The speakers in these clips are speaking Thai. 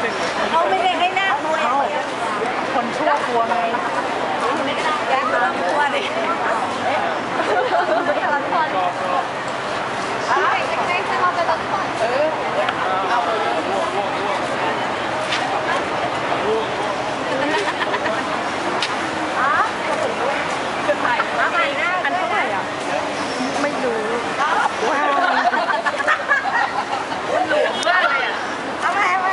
เลยเขาไม่ได้ให้หน้าตัวคนชั่วกลัวไงแกก็ต้องกลัวดิอันเท่าไหร่อะ ไม่รู้ ว้าวมันหลวมมากเลยอะ เอาไหมเอาไหม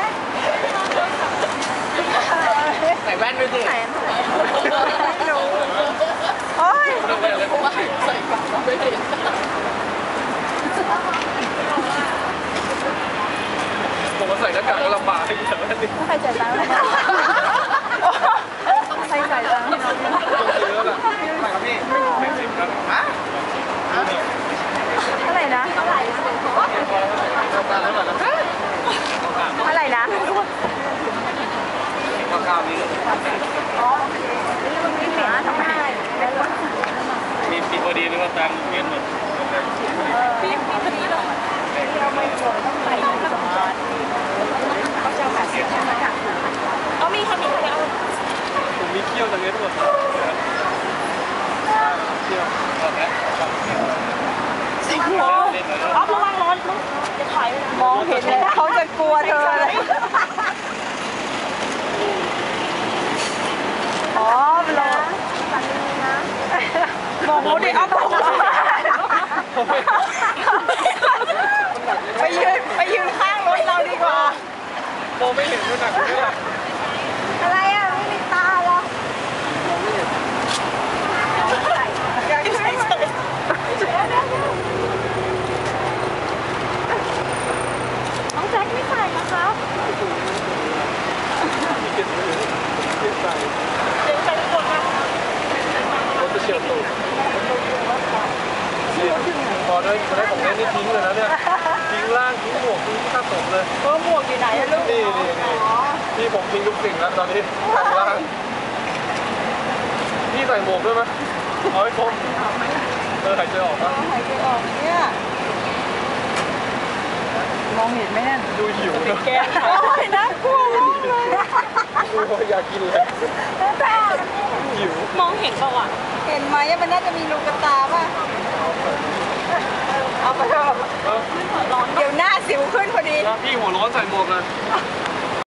ใส่แว่นด้วยสิแสนไม่รู้โอ้ยผมมาใส่หน้ากากก็ลำบากให้ใส่แว่นดิใครจ่ายตังค์ใครจ่ายตังค์ ต้องซื้อแล้วล่ะใช่ครับพี่ไม่สิบครับฮะ เท่าไหร่นะเท่าไหร่ ตามแล้วก่อนนะ เท่าไหร่นะ ราคานี้มีปีพอดีหรือว่าตังค์เงี้ยหมดพี่พี่คนนี้หรอเราไม่ควรต้องไปสมาร์ทเขาจะแบบเสียค่าจากเอามีค่ะมีค่ะเอาผมมีเขี้ยวตรงนี้หมดเขี้ยวตอนนี้สิงหัวอ๊อระวังร้อนจะถอยมองเห็นเลยเขาจะกลัวเธอเลยอ๋อเหรอ มองเขาดิอ๊อฟมองไปยืนไปยืนข้างรถเราดีกว่ามองไม่เห็นด้วยหนักเลย อะไรอะ ไม่มีตาเหรออยากใช้เฉยน้องแจ็คไม่ใส่นะครับ มีเก็บไว้เลยเก็บใส่ เดี๋ยวใส่ทุกคนนะ รถจะเฉียวตูดนี่ พอได้พอได้ของเล่นนี่ทิ้งเลยนะเนี่ย ทิ้งล่างทิ้งหมวกทิ้งข้าศพเลยเออหมวกอยู่ไหนอะลูกนี่นี่นี่พี่ผมทิ้งทุกสิ่งแล้วตอนนี้ข้างล่างพี่ใส่หมวกด้วยไหมเอาให้คมเออหายใจออกปะหายใจออกเนี่ยมองเห็นไหมนั่นดูหิวเนอะแกโอ้ยน่ากลัวมากเลยดูอยากกินเลยหิว มองเห็นเปล่าอะเห็นไหมมันน่าจะมีลูกตาป่ะ เอาไปเถอะเดี๋ยวหน้าสิวขึ้นพอดี พี่หัวร้อนใส่หมวกเลย